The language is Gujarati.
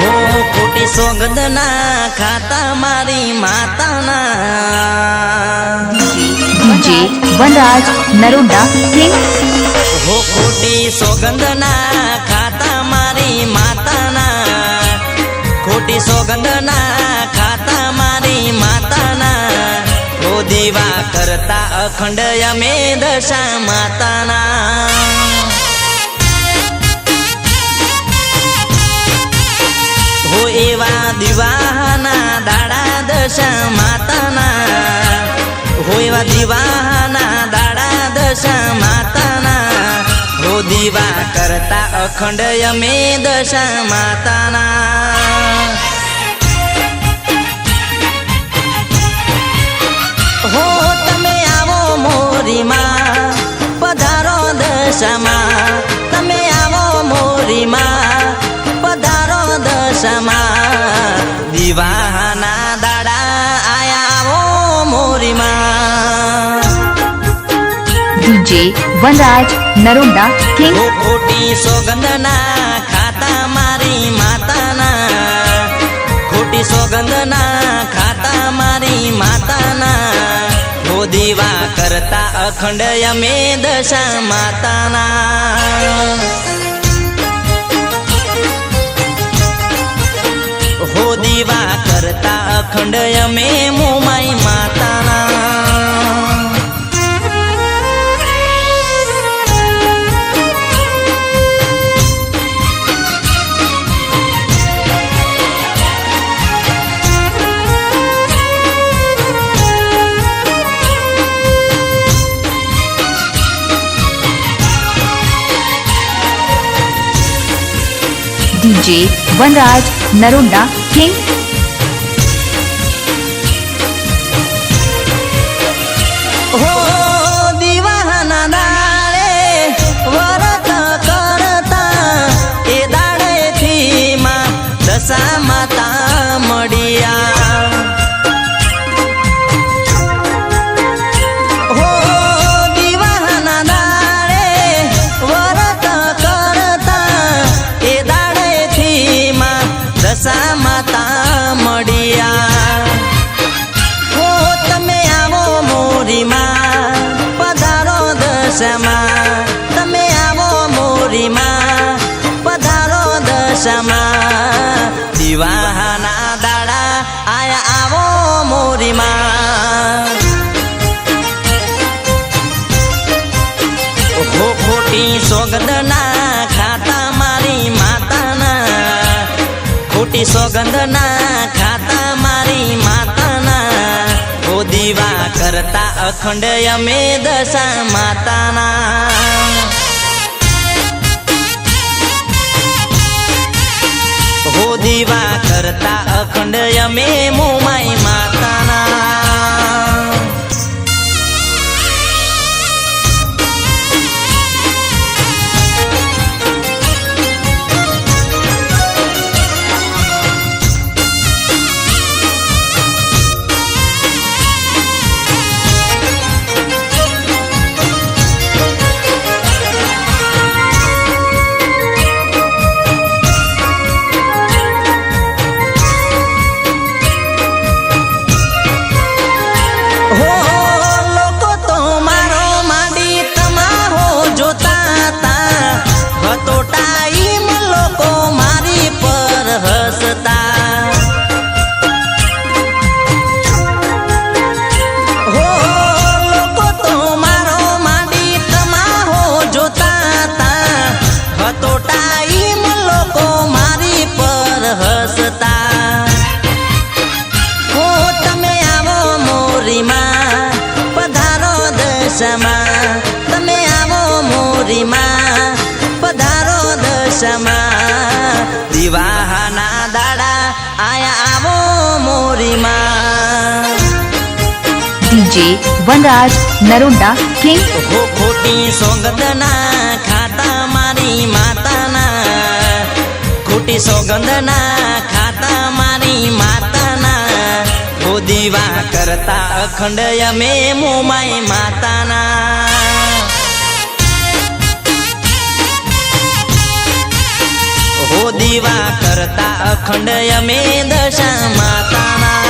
હો ખોટી સોગંદ ના ખાતા મારી માતાના. જે વનરાજ નરોડા કિંગ હો ખોટી સોગંદ ના ખાતા મારી માતાના. ખોટી સોગંદ ના ખાતા મારી માતાના. હો દીવા કરતા અખંડ અમે દશા માતાના. દીવાના દાડા દશા માતાના. હો દીવા કરતા અખંડ અમે દશા માતાના. હો તમે આવો મોરીમાં, પધારો દશામાં. તમે આવો મોરીમાં, પધારો દશામાં. દીવાના DJ વનરાજ નરોડા કિંગ ખોટી સોગંદના ખાતા મારી માતાના ખોટી સોગંદના ખાતા મારી માતાના દીવા કરતા અખંડ અમે દશા માતાના હો દીવા કરતા અખંડ અમે મોમાઈ DJ વનરાજ નરોડા કિંગ ખોટી સોગંદના ખાતા મારી માતાના. ખોટી સોગંદના ખાતા મારી માતાના. હો દીવા કરતા અખંડ અમે દશા માતાના. હો દીવા કરતા અખંડ અમે મોમાઈ હો દશામાં દિવાહાના દાડા આયા આવો મોરીમાં. ડીજે વનરાજ નરોડા કિંગ ખોટી સોગંદના ખાતા મારી માતાના. ખોટી સોગંદના ખાતા મારી માતાના. હો દીવા કરતા અખંડ અમે મોમાય માતાના. દીવા કરતા અખંડ અમે દશા માતાના